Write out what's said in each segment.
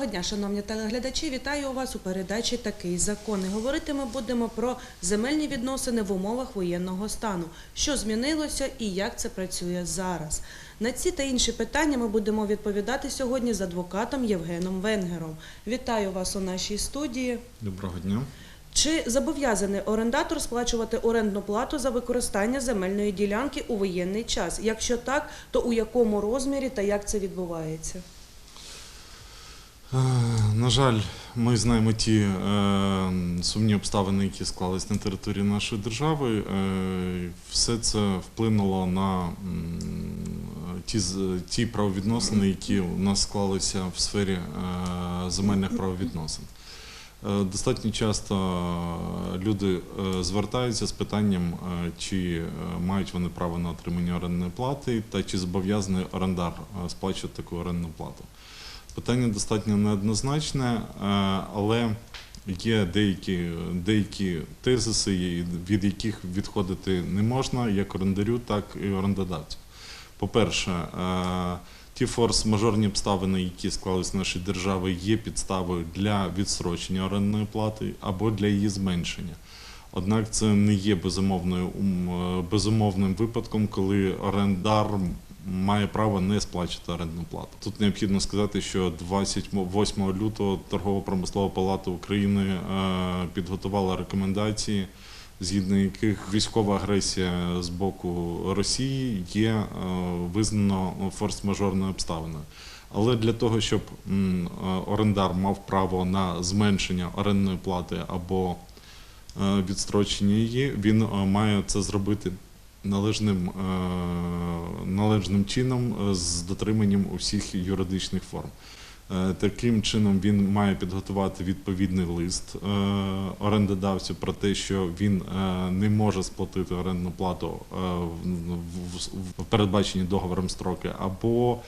Доброго дня, шановні телеглядачі. Вітаю вас у передачі Такий закон. І говорити ми будемо про земельні відносини в умовах воєнного стану, що змінилося і як це працює зараз. На ці та інші питання ми будемо відповідати сьогодні з адвокатом Євгеном Венгером. Вітаю вас у нашій студії. Доброго дня. Чи зобов'язаний орендатор сплачувати орендну плату за використання земельної ділянки у воєнний час? Якщо так, то у якому розмірі та як це відбувається? Е, На жаль, ми знаємо ті е, сумні обставини, які склались на території нашої держави. Е, все це вплинуло на м, ті, ті правовідносини, які у нас склалися в сфері е, земельних правовідносин. Е, Достатньо часто е, люди е, звертаються з питанням, е, чи е, мають вони право на отримання орендної плати, та чи зобов'язаний орендар е, сплачувати таку орендну плату. Питання достатньо неоднозначне, е, але є деякі, деякі тезиси, від яких відходити не можна як орендарю, так і орендодавцю. По-перше, е, ті форс-мажорні обставини, які склались в нашій державі, є підставою для відстрочення орендної плати або для її зменшення. Однак це не є е, безумовним випадком, коли орендар має право не сплачувати орендну плату. Тут необхідно сказати, що 28 лютого Торгово-промислова палата України е, підготувала рекомендації, згідно яких військова агресія з боку Росії є е, визнано форс-мажорною обставиною. Але для того, щоб е, орендар мав право на зменшення орендної плати або відстрочення її, він має це зробити належним, е, належним чином е, з дотриманням усіх юридичних форм. Е, Таким чином він має підготувати відповідний лист орендодавцю про те, що він не може сплатити орендну плату в- в договором строки, або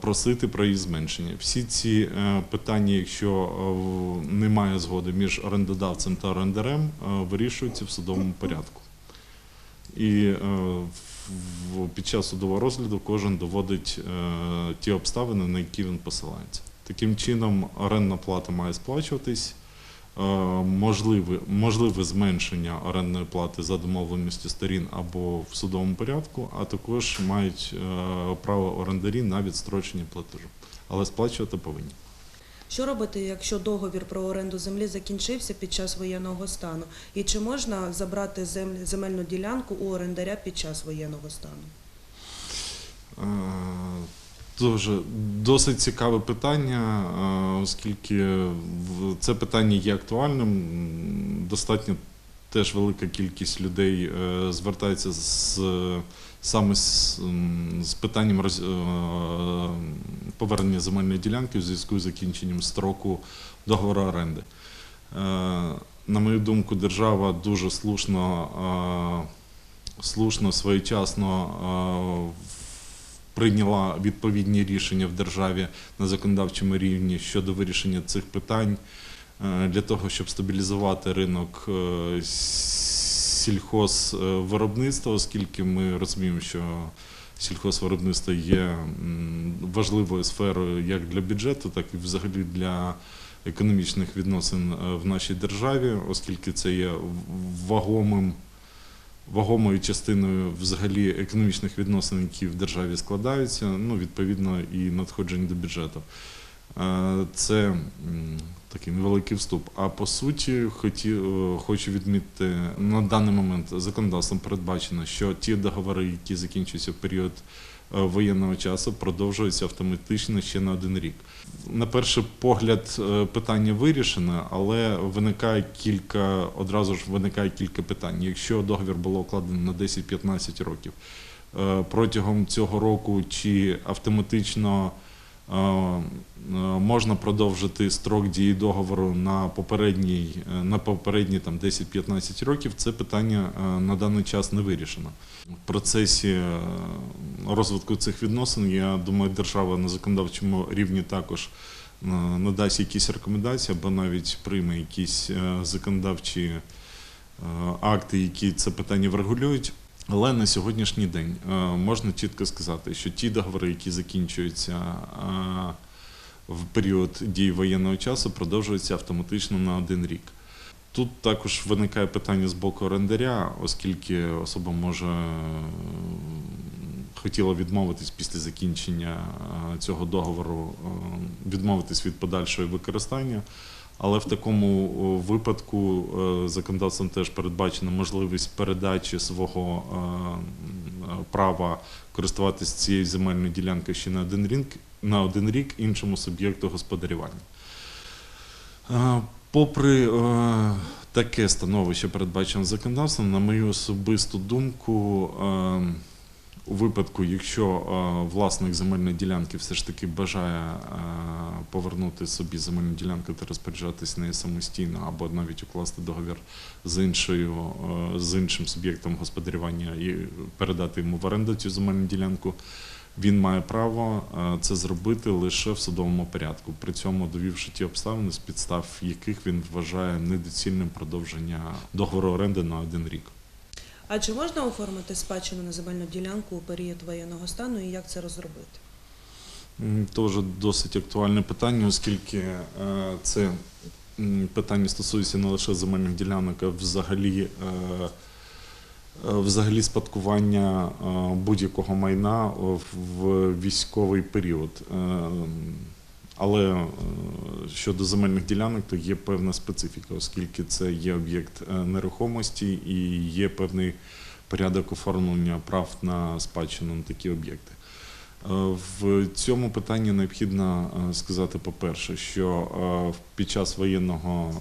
просити про її зменшення. Всі ці питання, якщо немає згоди між орендодавцем та орендарем, вирішуються в судовому порядку. І е, під час судового розгляду кожен доводить е, ті обставини, на які він посилається. Таким чином, орендна плата має сплачуватись. Е, Можливе, можливе зменшення орендної плати за домовленістю сторін або в судовому порядку, а також мають право орендарі на відстрочення платежу, але сплачувати повинні. Що робити, якщо договір про оренду землі закінчився під час воєнного стану? І чи можна забрати земельну ділянку у орендаря під час воєнного стану? Е, Дуже досить цікаве питання, е, оскільки це питання є актуальним. Достатньо теж велика кількість людей е, звертається з саме з, з питанням роз- е, повернення земельної ділянки у зв'язку з закінченням строку договору оренди. Е, На мою думку, держава дуже слушно, е, слушно своєчасно прийняла відповідні рішення в державі на законодавчому рівні щодо вирішення цих питань для того, щоб стабілізувати ринок сільхозвиробництва, оскільки ми розуміємо, що сільхозвиробництво є важливою сферою як для бюджету, так і взагалі для економічних відносин е, в нашій державі, оскільки це є вагомим вагомою частиною взагалі економічних відносин, які в державі складаються, ну, відповідно, і надходжень до бюджету. Це такий невеликий вступ. А по суті, е, хочу відмітити, на даний момент законодавством передбачено, що ті договори, які закінчуються в період е, воєнного часу, продовжуються автоматично ще на один рік. На перший погляд е, питання вирішено, але виникає кілька одразу ж виникає кілька питань. Якщо договір було укладено на 10-15 років, протягом цього року чи автоматично можна продовжити строк дії договору на попередній, е, на попередні там 10-15 років, це питання е, на даний час не вирішено. В процесі е, розвитку цих відносин, я думаю, держава на законодавчому рівні також е, надасть якісь рекомендації або навіть прийме якісь е, законодавчі е, акти, які це питання врегулюють. Але на сьогоднішній день е, можна чітко сказати, що ті договори, які закінчуються е, в період дії воєнного часу продовжується автоматично на один рік. Тут також виникає питання з боку орендаря, оскільки особа може е, хотіла відмовитись після закінчення цього договору, відмовитись від подальшого використання. Але в такому випадку е, законодавством теж передбачена можливість передачі свого е, права користуватися цією земельною ділянкою ще на один рік, на один рік іншому суб'єкту господарювання. Е, Попри е, таке становище, передбачене законодавством, на мою особисту думку, е, у випадку, якщо е, власник земельної ділянки все ж таки бажає е, повернути собі земельну ділянку та розпоряджатись нею самостійно, або навіть укласти договір з іншою е, з іншим суб'єктом господарювання і передати йому в оренду цю земельну ділянку, він має право це зробити лише в судовому порядку, при цьому довівши ті обставини, з підстав яких він вважає недоцільним продовження договору оренди на один рік. А чи можна оформити спадщину на земельну ділянку у період воєнного стану і як це розробити? Теж досить актуальне питання, оскільки е, це питання стосується не лише земельних ділянок, а взагалі, е, е, взагалі спадкування будь-якого майна в військовий період. Але е, щодо земельних ділянок, то є певна специфіка, оскільки це є об'єкт е, нерухомості і є певний порядок оформлення прав на спадщину на такі об'єкти. Е, В цьому питанні необхідно сказати, по-перше, що під час воєнного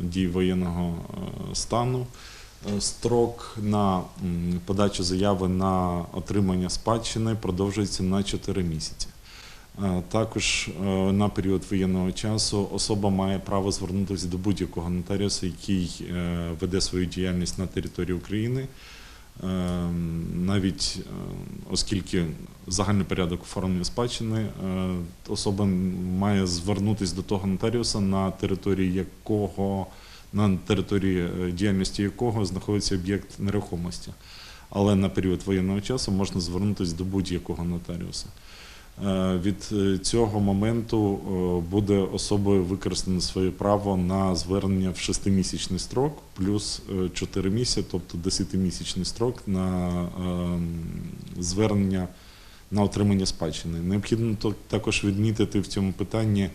дії воєнного стану строк на подачу заяви на отримання спадщини продовжується на 4 місяці. Е, Також е, на період воєнного часу особа має право звернутися до будь-якого нотаріуса, який е, веде свою діяльність на території України. Навіть оскільки загальний порядок оформлення спадщини, особа має звернутися до того нотаріуса, на території якого на території діяльності якого знаходиться об'єкт нерухомості. Але на період воєнного часу можна звернутися до будь-якого нотаріуса. Е, Від е, цього моменту е, буде особою використано своє право на звернення в шестимісячний строк плюс 4 місяці, тобто 10-місячний строк на звернення на отримання спадщини. Необхідно також відмітити в цьому питанні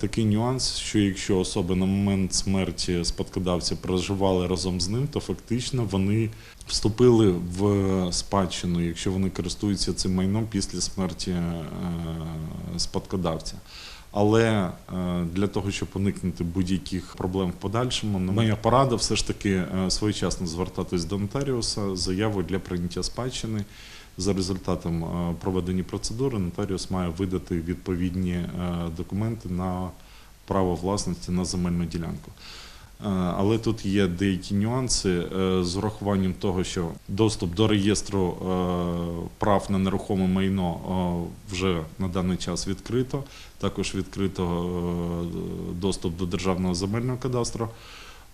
такий нюанс, що якщо особи на момент смерті спадкодавця проживали разом з ним, то фактично вони вступили в спадщину, якщо вони користуються цим майном після смерті е, спадкодавця. Але е, для того, щоб уникнути будь-яких проблем в подальшому, моя порада все ж таки е, своєчасно звертатись до нотаріуса з заявою для прийняття спадщини. За результатом е, проведення процедури нотаріус має видати відповідні е, документи на право власності на земельну ділянку. Е, Але тут є деякі нюанси з урахуванням того, що доступ до реєстру прав на нерухоме майно вже на даний час відкрито. Також відкрито доступ до державного земельного кадастру.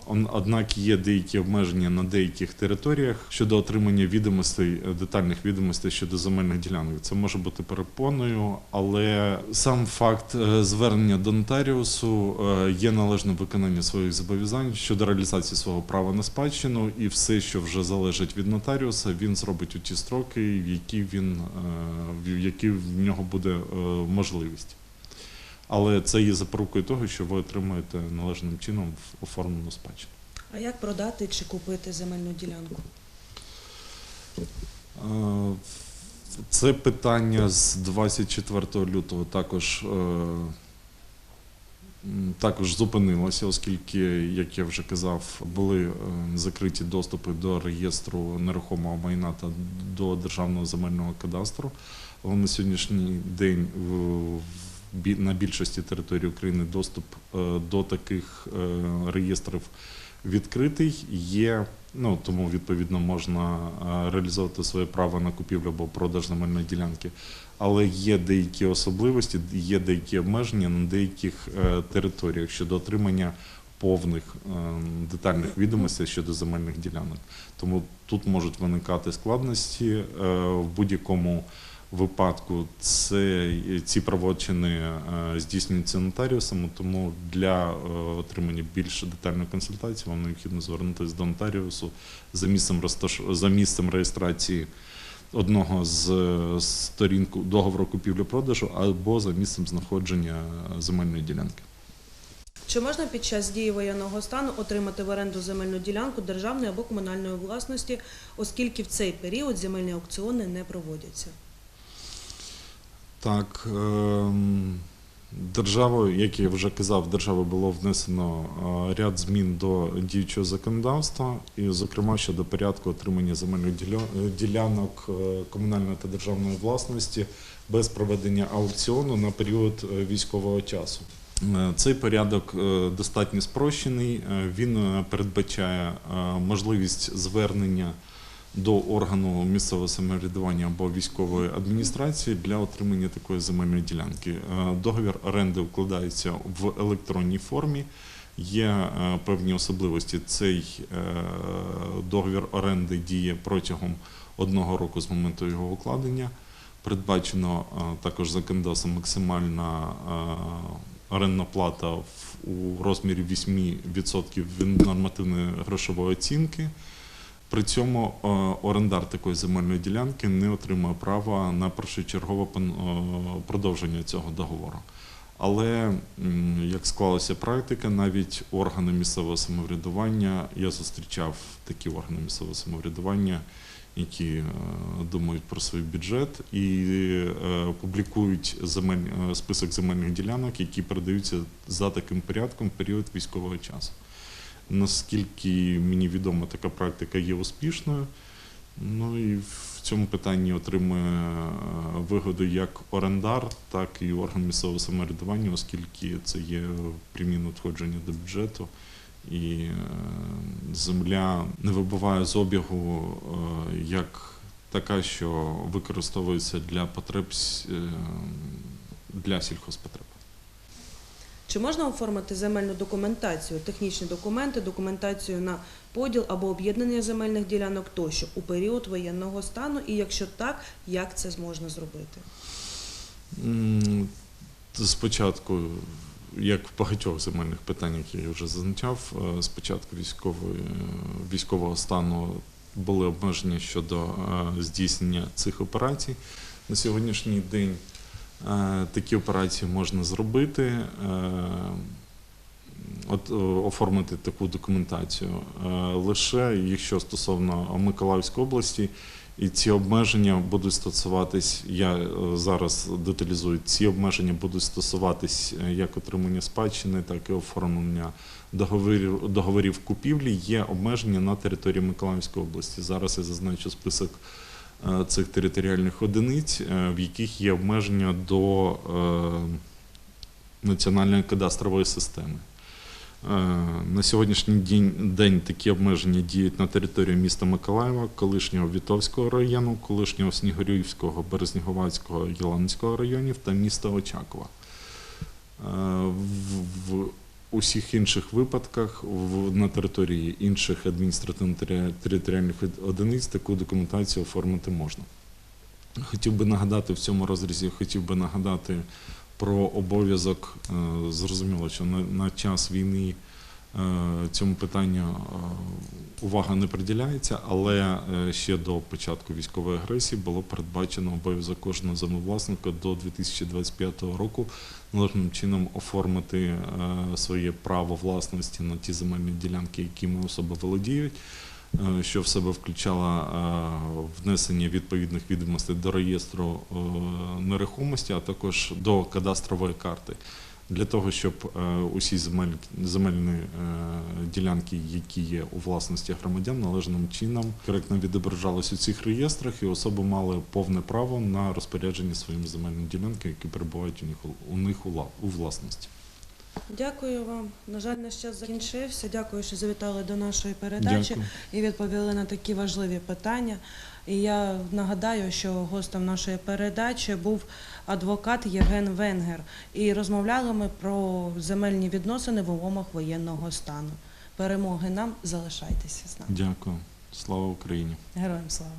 Однак є деякі обмеження на деяких територіях щодо отримання відомостей, е, детальних відомостей щодо земельних ділянок. Це може бути перепоною, але сам факт е, звернення до нотаріусу е, є належним виконання своїх зобов'язань щодо реалізації свого права на спадщину, і все, що вже залежить від нотаріуса, він зробить у ті строки, в які він в які в нього буде можливість. Але це є запорукою того, що ви отримуєте належним чином оформлену спадщину. А як продати чи купити земельну ділянку? Це питання з 24 лютого також, е, також зупинилося, оскільки, як я вже казав, були е, закриті доступи до реєстру нерухомого майна та до державного земельного кадастру. Але на сьогоднішній день в- на більшості території України доступ е, до таких е, реєстрів відкритий. Є, ну тому відповідно можна е, реалізовувати своє право на купівлю або продаж земельної ділянки. Але є деякі особливості, є деякі обмеження на деяких територіях щодо отримання повних детальних відомостей щодо земельних ділянок. Тому тут можуть виникати складності в будь-якому випадку це, ці правочини е, здійснюються нотаріусом, тому для е, отримання більш детальної консультації вам необхідно звернутися до нотаріусу за місцем, розташ... за місцем реєстрації одного з е, сторін договору купівлі-продажу або за місцем знаходження земельної ділянки. Чи можна під час дії воєнного стану отримати в оренду земельну ділянку державної або комунальної власності, оскільки в цей період земельні аукціони не проводяться? Так, ем, державою, як я вже казав, державою було внесено е, ряд змін до діючого законодавства, і, зокрема, щодо порядку отримання земельних е, ділянок е, комунальної та державної власності без проведення аукціону на період військового часу. Цей порядок достатньо спрощений. Він передбачає можливість звернення до органу місцевого самоврядування або військової адміністрації для отримання такої земельної ділянки. Е, Договір оренди укладається в електронній формі. Є е, певні особливості. Цей е, договір оренди діє протягом одного року з моменту його укладення. Передбачено також законодавством максимальна орендна плата у розмірі 8% від нормативної грошової оцінки. При цьому е, орендар такої земельної ділянки не отримує права на першочергове е, продовження цього договору. Але як склалася практика, навіть органи місцевого самоврядування, я зустрічав такі органи місцевого самоврядування, які е, думають про свій бюджет і публікують земель, список земельних ділянок, які передаються за таким порядком в період військового часу. Наскільки мені відомо, така практика є успішною. Ну і в цьому питанні отримує е, вигоду як орендар, так і орган місцевого самоврядування, оскільки це є прямі надходження до бюджету. І е, земля не вибуває з обігу е, як така, що використовується для потреб для сільхозпотреб. Чи можна оформити земельну документацію, технічні документи, документацію на поділ або об'єднання земельних ділянок тощо у період воєнного стану? І якщо так, як це можна зробити? Спочатку, як в багатьох земельних питаннях, я вже зазначав, е, спочатку військової, е, військового стану були обмеження щодо е, здійснення цих операцій. На сьогоднішній день такі операції можна зробити, е, от, е, оформити таку документацію е, лише якщо стосовно Миколаївської області. І ці обмеження будуть стосуватись, я е, зараз деталізую, ці обмеження будуть стосуватись е, як отримання спадщини, так і оформлення договорів, договорів купівлі. Є обмеження на території Миколаївської області. Зараз я зазначу список е, цих територіальних одиниць, е, в яких є обмеження до е, національної кадастрової системи. Е, На сьогоднішній день, такі обмеження діють на території міста Миколаєва, колишнього Вітовського району, колишнього Снігурівського, Березнігувацького, Єланського районів та міста Очакова. Е, усіх інших випадках на території інших адміністративно-територіальних одиниць таку документацію оформити можна. Хотів би нагадати в цьому розрізі, хотів би нагадати про обов'язок. Е, Зрозуміло, що на, на час війни е, цьому питанню е, увага не приділяється, але е, ще до початку військової агресії було передбачено обов'язок кожного землевласника до 2025 року належним чином оформити е, своє право власності на ті земельні ділянки, якими особи володіють е, що в себе включало внесення відповідних відомостей до реєстру нерухомості, а також до кадастрової карти. Для того, щоб е, усі земель, земельні е, ділянки, які є у власності громадян, належним чином коректно відображались у цих реєстрах, і особи мали повне право на розпорядження своїми земельними ділянками, які перебувають у них у- них у власності. Дякую вам. На жаль, наш час закінчився. Дякую, що завітали до нашої передачі Дякую. і відповіли на такі важливі питання. І я нагадаю, що гостем нашої передачі був адвокат Євген Венгер. І розмовляли ми про земельні відносини в умовах воєнного стану. Перемоги нам залишайтеся з нами. Дякую. Слава Україні! Героям слава!